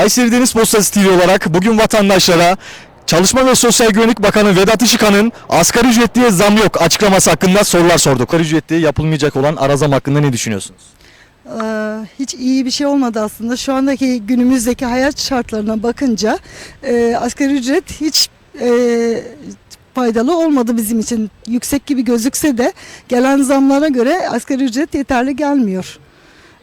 Kayseri Deniz Postası TV olarak bugün vatandaşlara Çalışma ve Sosyal Güvenlik Bakanı Vedat Işıkhan'ın asgari ücretliye zam yok açıklaması hakkında sorular sorduk. Asgari ücretliye yapılmayacak olan ara zam hakkında ne düşünüyorsunuz? Ee, hiç iyi bir şey olmadı aslında. Şu andaki günümüzdeki hayat şartlarına bakınca e, asgari ücret hiç e, faydalı olmadı bizim için. Yüksek gibi gözükse de gelen zamlara göre asgari ücret yeterli gelmiyor.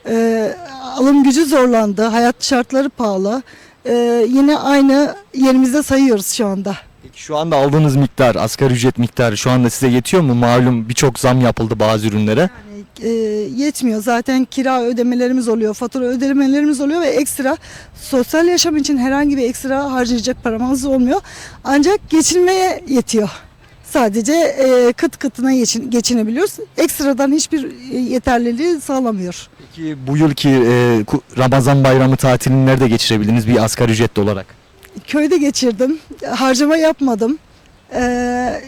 Ee, alım gücü zorlandı, hayat şartları pahalı. Ee, yine aynı yerimizde sayıyoruz şu anda. Peki şu anda aldığınız miktar, asgari ücret miktarı şu anda size yetiyor mu? Malum birçok zam yapıldı bazı ürünlere. Yani, e, yetmiyor. Zaten kira ödemelerimiz oluyor, fatura ödemelerimiz oluyor ve ekstra sosyal yaşam için herhangi bir ekstra harcayacak paramız olmuyor. Ancak geçinmeye yetiyor. Sadece e, kıt kıtına geçin, geçinebiliyoruz. Ekstradan hiçbir e, yeterliliği sağlamıyor. Peki bu yılki e, ku- Ramazan bayramı tatilini nerede geçirebildiniz bir asgari ücretli olarak? Köyde geçirdim, harcama yapmadım. Ee,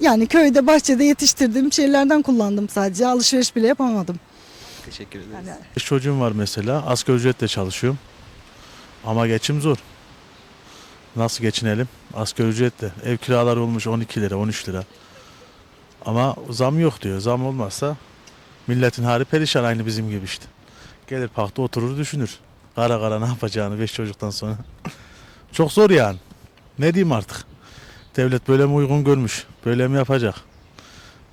yani köyde, bahçede yetiştirdiğim şeylerden kullandım sadece. Alışveriş bile yapamadım. Teşekkür ederiz. Çocuğum var mesela. Asgari ücretle çalışıyorum. Ama geçim zor. Nasıl geçinelim? Asgari ücretle. Ev kiraları olmuş 12 lira, 13 lira. Ama zam yok diyor. Zam olmazsa milletin hali perişan aynı bizim gibi işte. Gelir parkta oturur düşünür. Kara kara ne yapacağını 5 çocuktan sonra. Çok zor yani. Ne diyeyim artık? Devlet böyle mi uygun görmüş? Böyle mi yapacak?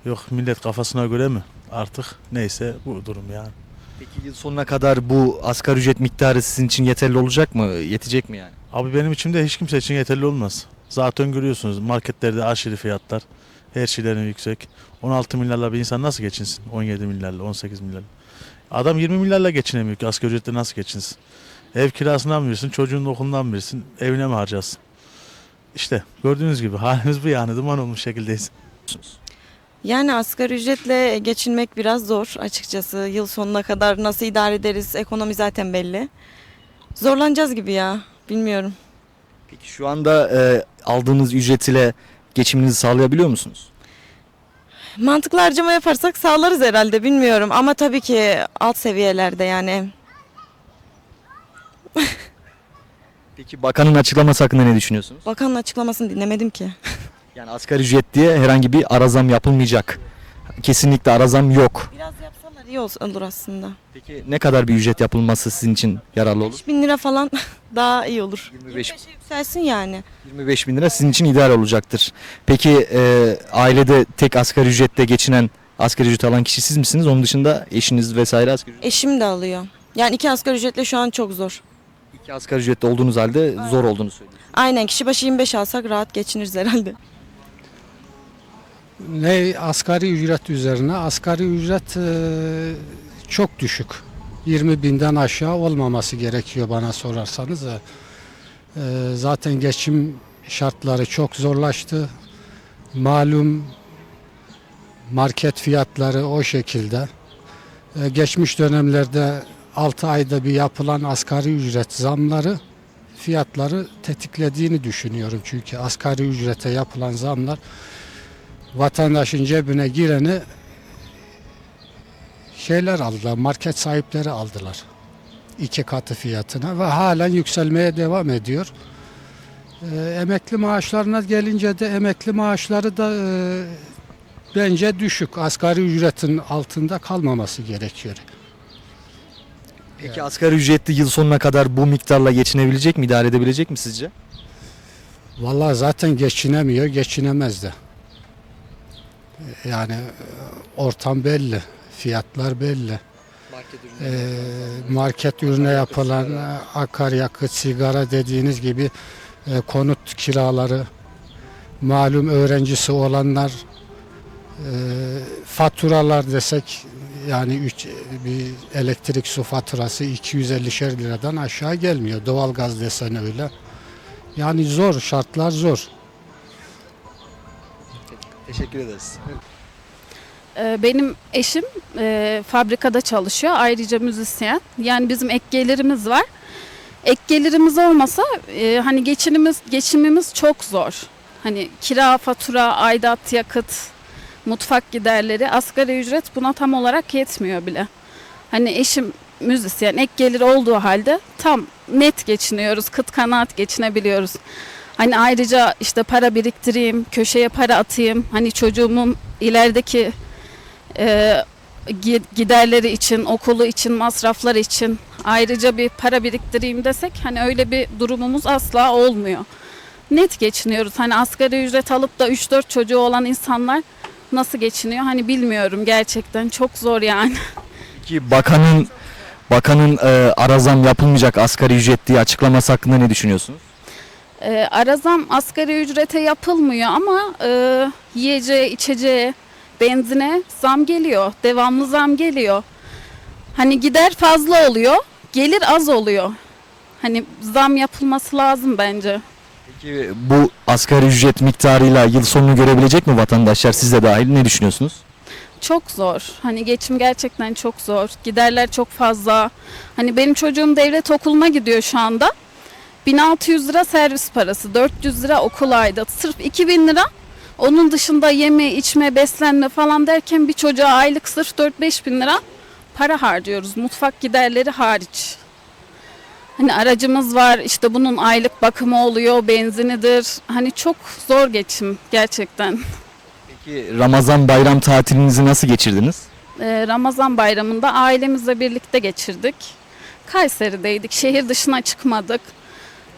Yok millet kafasına göre mi? Artık neyse bu durum yani. Peki yıl sonuna kadar bu asgari ücret miktarı sizin için yeterli olacak mı? Yetecek mi yani? Abi benim içimde hiç kimse için yeterli olmaz. Zaten görüyorsunuz marketlerde aşırı fiyatlar. Her şeylerin yüksek. 16 milyarla bir insan nasıl geçinsin? 17 milyarla, 18 milyarla. Adam 20 milyarla geçinemiyor ki asgari ücretle nasıl geçinsin? Ev kirasından mı verirsin, çocuğun okulundan mı verirsin, evine mi harcasın? İşte gördüğünüz gibi halimiz bu yani duman olmuş şekildeyiz. Yani asgari ücretle geçinmek biraz zor açıkçası. Yıl sonuna kadar nasıl idare ederiz? Ekonomi zaten belli. Zorlanacağız gibi ya. Bilmiyorum. Peki şu anda e, aldığınız ücret ile geçiminizi sağlayabiliyor musunuz? Mantıklı harcama yaparsak sağlarız herhalde bilmiyorum. Ama tabii ki alt seviyelerde yani. Peki bakanın açıklaması hakkında ne düşünüyorsunuz? Bakanın açıklamasını dinlemedim ki. Yani asgari ücret diye herhangi bir ara zam yapılmayacak. Kesinlikle ara zam yok. Biraz iyi olsun- olur aslında. Peki ne kadar bir ücret yapılması sizin için yararlı olur? 3000 lira falan daha iyi olur. 25 25'e yükselsin yani. 25 bin lira sizin için ideal olacaktır. Peki e, ailede tek asgari ücretle geçinen asgari ücret alan kişi siz misiniz? Onun dışında eşiniz vesaire asgari ücret. Eşim de alıyor. Yani iki asgari ücretle şu an çok zor. İki asgari ücretli olduğunuz halde zor olduğunu söylüyorsunuz. Aynen kişi başı 25 alsak rahat geçiniriz herhalde. Ne asgari ücret üzerine? Asgari ücret e, çok düşük. 20 binden aşağı olmaması gerekiyor bana sorarsanız. da. E, zaten geçim şartları çok zorlaştı. Malum market fiyatları o şekilde. E, geçmiş dönemlerde 6 ayda bir yapılan asgari ücret zamları fiyatları tetiklediğini düşünüyorum. Çünkü asgari ücrete yapılan zamlar vatandaşın cebine gireni şeyler aldılar, market sahipleri aldılar. iki katı fiyatına ve halen yükselmeye devam ediyor. Ee, emekli maaşlarına gelince de emekli maaşları da e, bence düşük. Asgari ücretin altında kalmaması gerekiyor. Peki asgari ücretli yıl sonuna kadar bu miktarla geçinebilecek mi, idare edebilecek mi sizce? Vallahi zaten geçinemiyor, geçinemez de. Yani ortam belli, fiyatlar belli. Ee, market ürüne yapılan e, akaryakıt, sigara dediğiniz gibi e, konut kiraları, malum öğrencisi olanlar, e, faturalar desek yani üç, bir elektrik su faturası 250'şer liradan aşağı gelmiyor. Doğalgaz desen öyle. Yani zor, şartlar zor. Teşekkür ederiz. Ee, Benim eşim e, fabrikada çalışıyor. Ayrıca müzisyen. Yani bizim ek gelirimiz var. Ek gelirimiz olmasa e, hani geçinimiz geçimimiz çok zor. Hani kira, fatura, aidat, yakıt, mutfak giderleri, asgari ücret buna tam olarak yetmiyor bile. Hani eşim müzisyen ek gelir olduğu halde tam net geçiniyoruz. Kıt kanaat geçinebiliyoruz. Hani ayrıca işte para biriktireyim, köşeye para atayım. Hani çocuğumun ilerideki e, gi- giderleri için, okulu için, masrafları için ayrıca bir para biriktireyim desek hani öyle bir durumumuz asla olmuyor. Net geçiniyoruz. Hani asgari ücret alıp da 3-4 çocuğu olan insanlar nasıl geçiniyor hani bilmiyorum gerçekten çok zor yani. Peki bakanın bakanın e, ara yapılmayacak asgari ücret diye açıklaması hakkında ne düşünüyorsunuz? Ee, ara zam asgari ücrete yapılmıyor ama e, yiyeceğe, içeceğe, benzine zam geliyor. Devamlı zam geliyor. Hani gider fazla oluyor, gelir az oluyor. Hani zam yapılması lazım bence. Peki bu asgari ücret miktarıyla yıl sonunu görebilecek mi vatandaşlar siz de dahil ne düşünüyorsunuz? Çok zor. Hani geçim gerçekten çok zor. Giderler çok fazla. Hani benim çocuğum devlet okuluna gidiyor şu anda. 1600 lira servis parası, 400 lira okul aidatı. Sırf 2000 lira. Onun dışında yeme, içme, beslenme falan derken bir çocuğa aylık sırf 4-5 bin lira para harcıyoruz. Mutfak giderleri hariç. Hani aracımız var işte bunun aylık bakımı oluyor, benzinidir. Hani çok zor geçim gerçekten. Peki Ramazan bayram tatilinizi nasıl geçirdiniz? Ee, Ramazan bayramında ailemizle birlikte geçirdik. Kayseri'deydik. Şehir dışına çıkmadık.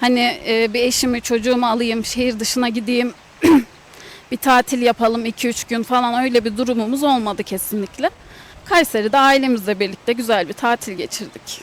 Hani e, bir eşimi çocuğumu alayım şehir dışına gideyim. bir tatil yapalım 2-3 gün falan öyle bir durumumuz olmadı kesinlikle. Kayseri'de ailemizle birlikte güzel bir tatil geçirdik.